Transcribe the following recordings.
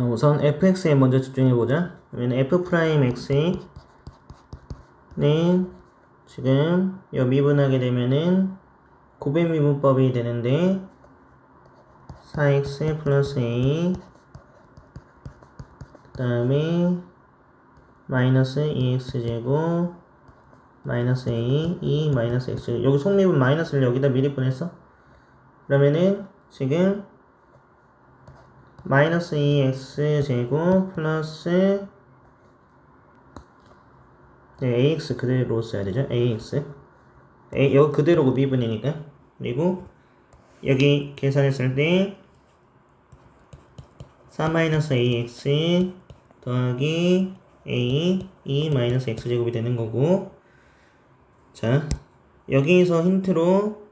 자, 우선 fx에 먼저 집중해보자. 그러면 f 프라임 x는 지금 여 미분하게 되면은 고배 미분법이 되는데 4x 플러스 a 그 다음에 마이너스 2x제곱 마이너스 a 2 마이너스 x 여기 속미분 마이너스를 여기다 미리 보냈어? 그러면은 지금 마이너스 2x 제곱 플러스 네, ax 그대로 써야 되죠? ax a, 여기 그대로고 미분이니까. 그리고 여기 계산했을 때 4-ax 더하기 a 2 마이너스 x 제곱이 되는 거고. 자 여기서 힌트로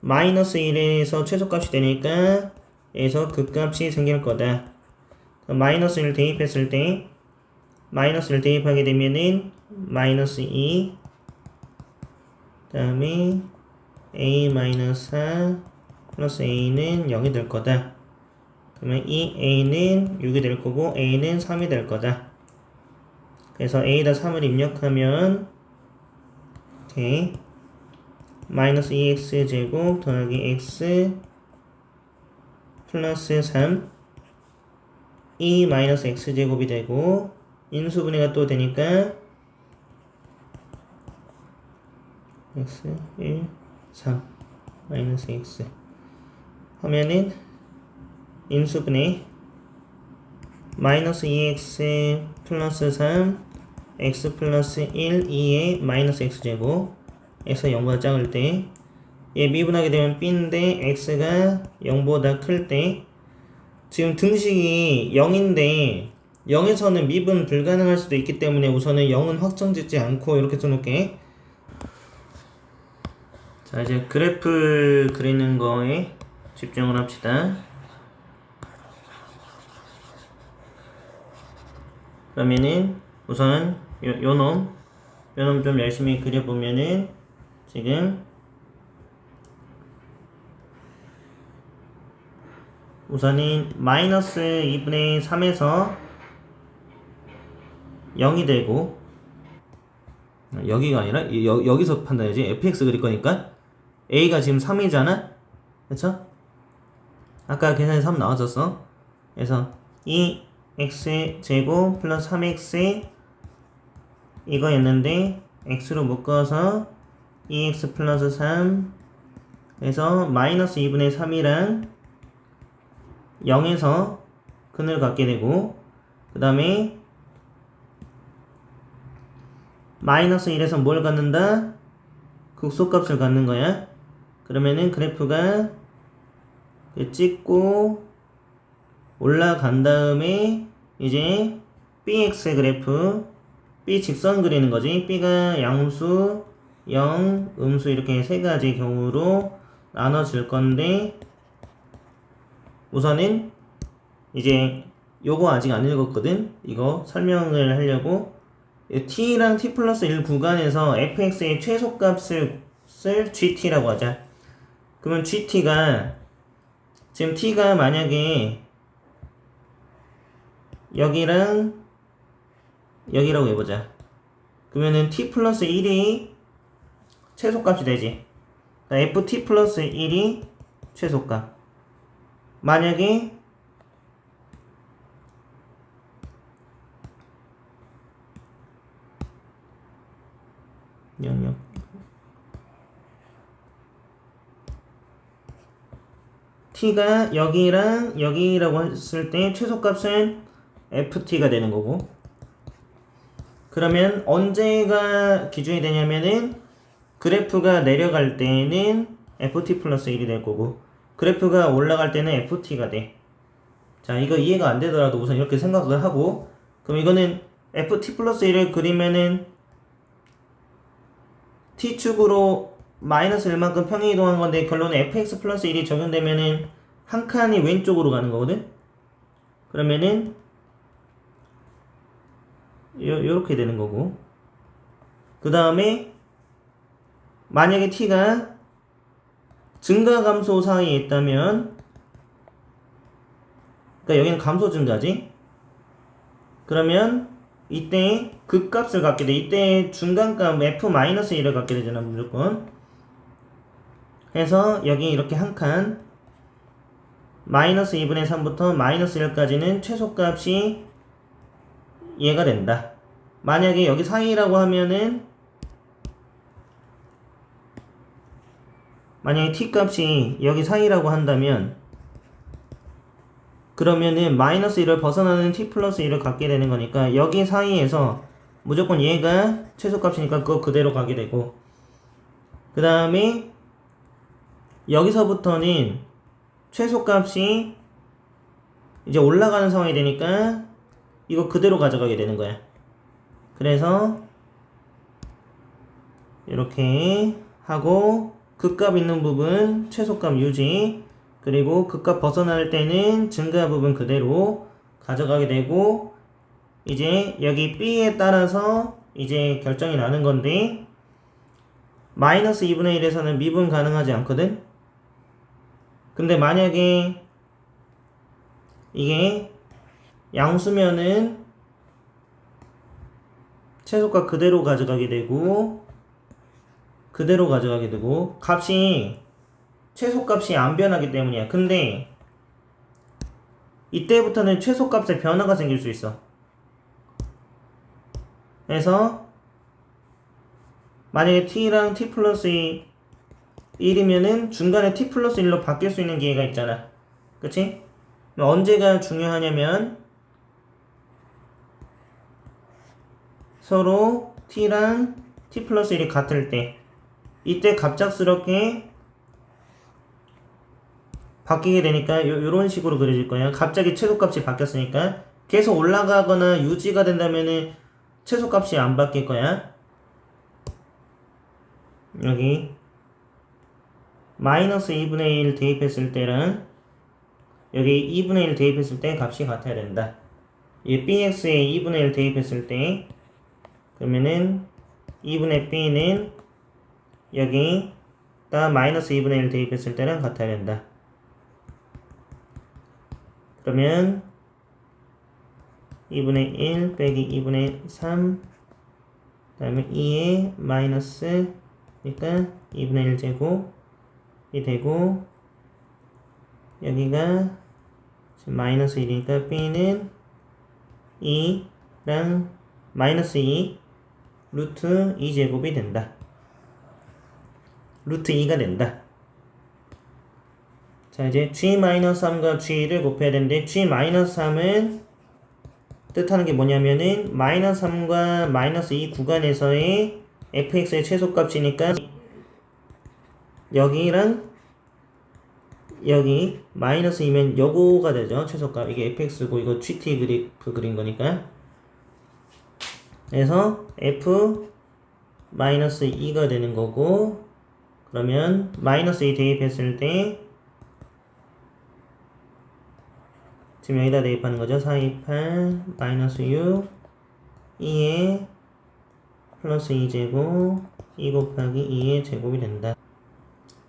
마이너스 1에서 최소값이 되니까 에서 극값이 생길 거다. 마이너스 1 대입했을 때 마이너스를 대입하게 되면은 마이너스 2 그다음에 a 마이너스 4 플러스 a는 0이 될 거다. 그러면 이 a는 6이 될 거고 a는 3이 될 거다. 그래서 a에다 3을 입력하면 오케이 마이너스 2x 제곱 더하기 x 플러스 3 2 마이너스 x 제곱이 되고 인수분해가 또 되니까 x 1 3 마이너스 x 하면은 인수분해 마이너스 2x 플러스 3 x 플러스 1 2의 마이너스 x 제곱 에서 0보다 작을 때 얘 미분하게 되면 b인데 x가 0보다 클 때 지금 등식이 0인데 0에서는 미분 불가능할 수도 있기 때문에 우선은 0은 확정 짓지 않고 이렇게 써놓게. 자 이제 그래프 그리는 거에 집중을 합시다. 그러면은 우선 요, 요 놈 요 놈 좀 열심히 그려보면은 지금 우선은 마이너스 2분의 3에서 0이 되고 여기가 아니라 여, 여기서 판단해야지. Fx 그릴 거니까 a가 지금 3이잖아? 그쵸? 아까 계산에 3 나왔었어. 그래서 2x 제곱 플러스 3x 이거였는데 x로 묶어서 2x 플러스 3 그래서 마이너스 2분의 3이랑 0에서 근을 갖게 되고 그 다음에 마이너스 1에서 뭘 갖는다? 극소값을 갖는 거야 그러면은 그래프가 찍고 올라간 다음에 이제 bx 그래프 b 직선 그리는 거지 b가 양수 0 음수 이렇게 세 가지 경우로 나눠질 건데 우선은 이제 요거 아직 안 읽었거든? 이거 설명을 하려고. t랑 t 플러스 1 구간에서 fx의 최소값을 쓸 gt라고 하자. 그러면 gt가 지금 t가 만약에 여기랑 여기라고 해보자. 그러면은 t 플러스 1이 최소값이 되지. ft 플러스 1이 최소값 만약에 영역. T가 여기랑 여기라고 했을 때 최소값은 ft가 되는 거고. 그러면 언제가 기준이 되냐면은 그래프가 내려갈 때는 ft 플러스 1이 될 거고 그래프가 올라갈 때는 ft가 돼. 자, 이거 이해가 안 되더라도 우선 이렇게 생각을 하고 그럼 이거는 ft 플러스 1을 그리면은 t축으로 마이너스 1만큼 평행 이동한 건데 결론은 fx 플러스 1이 적용되면은 한 칸이 왼쪽으로 가는 거거든? 그러면은 요, 요렇게 되는 거고 그 다음에 만약에 t가 증가 감소 사이에 있다면 그러니까 여기는 감소 증가지 그러면 이때 극값을 갖게 돼. 이때 중간값 f-1을 갖게 되잖아, 무조건. 해서 여기 이렇게 한 칸 마이너스 2분의 3부터 마이너스 1까지는 최소값이 얘가 된다. 만약에 여기 사이라고 하면은 만약에 t 값이 여기 사이라고 한다면 그러면은 마이너스 1을 벗어나는 t 플러스 1을 갖게 되는 거니까 여기 사이에서 무조건 얘가 최소값이니까 그거 그대로 가게 되고 그 다음에 여기서부터는 최소값이 이제 올라가는 상황이 되니까 이거 그대로 가져가게 되는 거야. 그래서 이렇게 하고 극값 있는 부분 최소값 유지 그리고 극값 벗어날 때는 증가 부분 그대로 가져가게 되고 이제 여기 B에 따라서 이제 결정이 나는 건데 마이너스 2분의 1에서는 미분 가능하지 않거든? 근데 만약에 이게 양수면은 최소값 그대로 가져가게 되고 그대로 가져가게 되고 값이 최소값이 안 변하기 때문이야. 근데 이때부터는 최소값에 변화가 생길 수 있어. 그래서 만약에 t랑 t 플러스 1이면은 중간에 t 플러스 1로 바뀔 수 있는 기회가 있잖아. 그치? 언제가 중요하냐면 서로 t랑 t 플러스 1이 같을 때 이때 갑작스럽게 바뀌게 되니까 요, 요런 식으로 그려질 거예요. 갑자기 최소값이 바뀌었으니까 계속 올라가거나 유지가 된다면은 최소값이 안 바뀔 거야. 여기 마이너스 2분의 1 대입했을 때랑 여기 2분의 1 대입했을 때 값이 같아야 된다. 이 bx에 2분의 1 대입했을 때 그러면은 2분의 b는 여기 다 마이너스 2분의 1 대입했을 때랑 같아야 된다. 그러면 2분의 1 빼기 2분의 3 그다음에 2의 마이너스 그러니까 2분의 1 제곱이 되고 여기가 마이너스 1이니까 b는 2랑 마이너스 2 루트 2제곱이 된다. 루트 2가 된다. 자 이제 g-3과 g를 곱해야 되는데 g-3은 뜻하는 게 뭐냐면은 마이너스 3과 마이너스 2 구간에서의 fx의 최소값이니까 여기랑 여기 마이너스 2면 요거가 되죠. 최소값. 이게 fx고 이거 gt 그래프 그린 거니까. 그래서 f 마이너스 2가 되는 거고 그러면 마이너스 2 대입했을 때 지금 여기다 대입하는 거죠? 428 마이너스 6 2에 플러스 2제곱 2 곱하기 2의 제곱이 된다.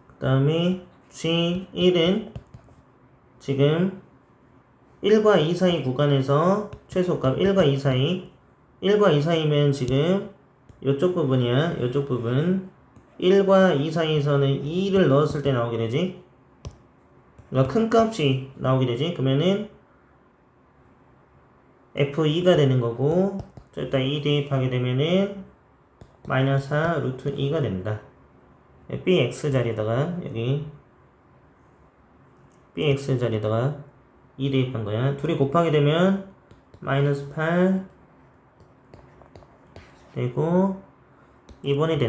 그 다음에 G1은 지금 1과 2 사이 구간에서 최소값 1과 2 사이 1과 2 사이면 지금 이쪽 부분이야. 이쪽 부분 1과 2 사이에서는 2를 넣었을 때 나오게 되지? 그러니까 큰 값이 나오게 되지? 그러면은 F2가 되는 거고 저기다 2 대입하게 되면은 마이너스 4 루트 2가 된다. BX 자리에다가 여기 BX 자리에다가 2 대입한 거야. 둘이 곱하게 되면 마이너스 8 되고 2번이 된다